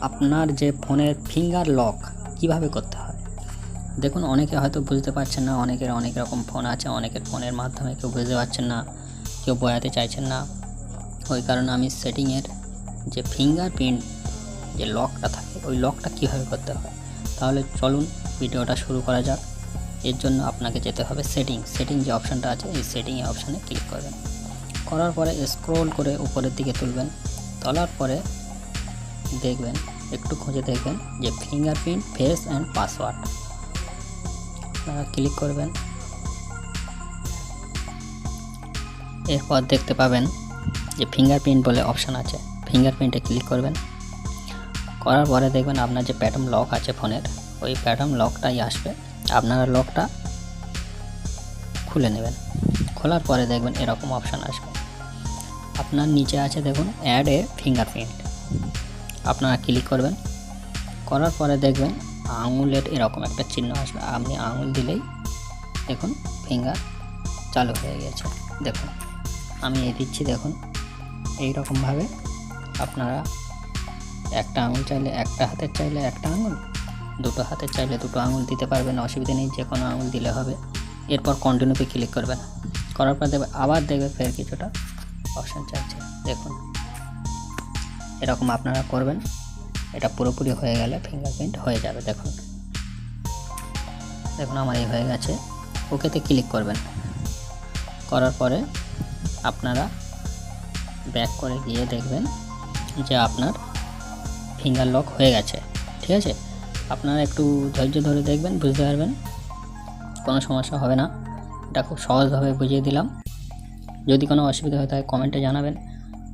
আপনার যে ফোনের ফিঙ্গার লক কীভাবে করতে হয়? দেখুন, অনেকে হয়তো বুঝতে পারছেন না, অনেকের অনেক রকম ফোন আছে, অনেকের ফোনের মাধ্যমে কেউ বুঝতে পারছেন না, কেউ বোঝাতে চাইছেন না। ওই কারণে আমি সেটিংয়ের যে ফিঙ্গার প্রিন্ট যে লকটা থাকে, ওই লকটা কীভাবে করতে হয়? তাহলে চলুন ভিডিওটা শুরু করা যাক। এর জন্য আপনাকে যেতে হবে সেটিং সেটিং যে অপশানটা আছে, এই সেটিংয়ে অপশানে ক্লিক করবেন। করার পরে স্ক্রোল করে উপরের দিকে তুলবেন। তোলার পরে দেখবেন, একটু খুঁজে দেখবেন যে ফিঙ্গারপ্রিন্ট ফেস অ্যান্ড পাসওয়ার্ড আপনারা ক্লিক করবেন। এরপর দেখতে পাবেন যে ফিঙ্গারপ্রিন্ট বলে অপশান আছে। ফিঙ্গারপ্রিন্টে ক্লিক করবেন। করার পরে দেখবেন আপনার যে প্যাটার্ন লক আছে ফোনের, ওই প্যাটার্ন লকটাই আসবে। আপনারা লকটা খুলে নেবেন। খোলার পরে দেখবেন এরকম অপশান আসবে। আপনার নিচে আছে দেখুন অ্যাড এ ফিঙ্গারপ্রিন্ট আপনারা ক্লিক করবেন। করার পরে দেখবেন আঙুলের এরকম একটা চিহ্ন আসবে। আপনি আঙুল দিলেই দেখুন ফিঙ্গার চালু হয়ে গেছে। দেখুন, আমি এই দিচ্ছি, দেখুন। এই রকমভাবে আপনারা একটা আঙুল চাইলে একটা হাতের চাইলে একটা আঙুল, দুটো হাতের চাইলে দুটো আঙুল দিতে পারবেন, অসুবিধা নেই যে কোনো আঙুল দিলে হবে। এরপর কন্টিনিউতে ক্লিক করবেন। করার পর দেখবে আবার দেখবে ফের কিছুটা অপশান চাইছে। দেখুন এরকম আপনারা করবেন। এটা পুরোপুরি হয়ে গেলে ফিঙ্গারপ্রিন্ট হয়ে যাবে, দেখুন। দেখুন আমার এই হয়ে গেছে। ওকেতে ক্লিক করবেন। করার পরে আপনারা ব্যাক করে গিয়ে দেখবেন যে আপনার ফিঙ্গার লক হয়ে গেছে। ঠিক আছে? আপনারা একটু ধৈর্য ধরে দেখবেন, বুঝতে পারবেন। কোনো সমস্যা হবে না। এটা খুব সহজভাবে বুঝিয়ে দিলাম। যদি কোনো অসুবিধা হয় তাহলে কমেন্টে জানাবেন।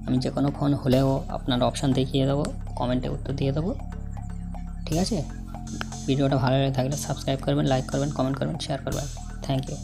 আমি যে কোনো ফোন হলেও আপনার অপশান দেখিয়ে দেবো কমেন্টে উত্তর দিয়ে দেবো। ঠিক আছে? ভিডিওটা ভালো লাগে থাকলে সাবস্ক্রাইব করবেন লাইক করবেন কমেন্ট করবেন শেয়ার করবেন। Thank you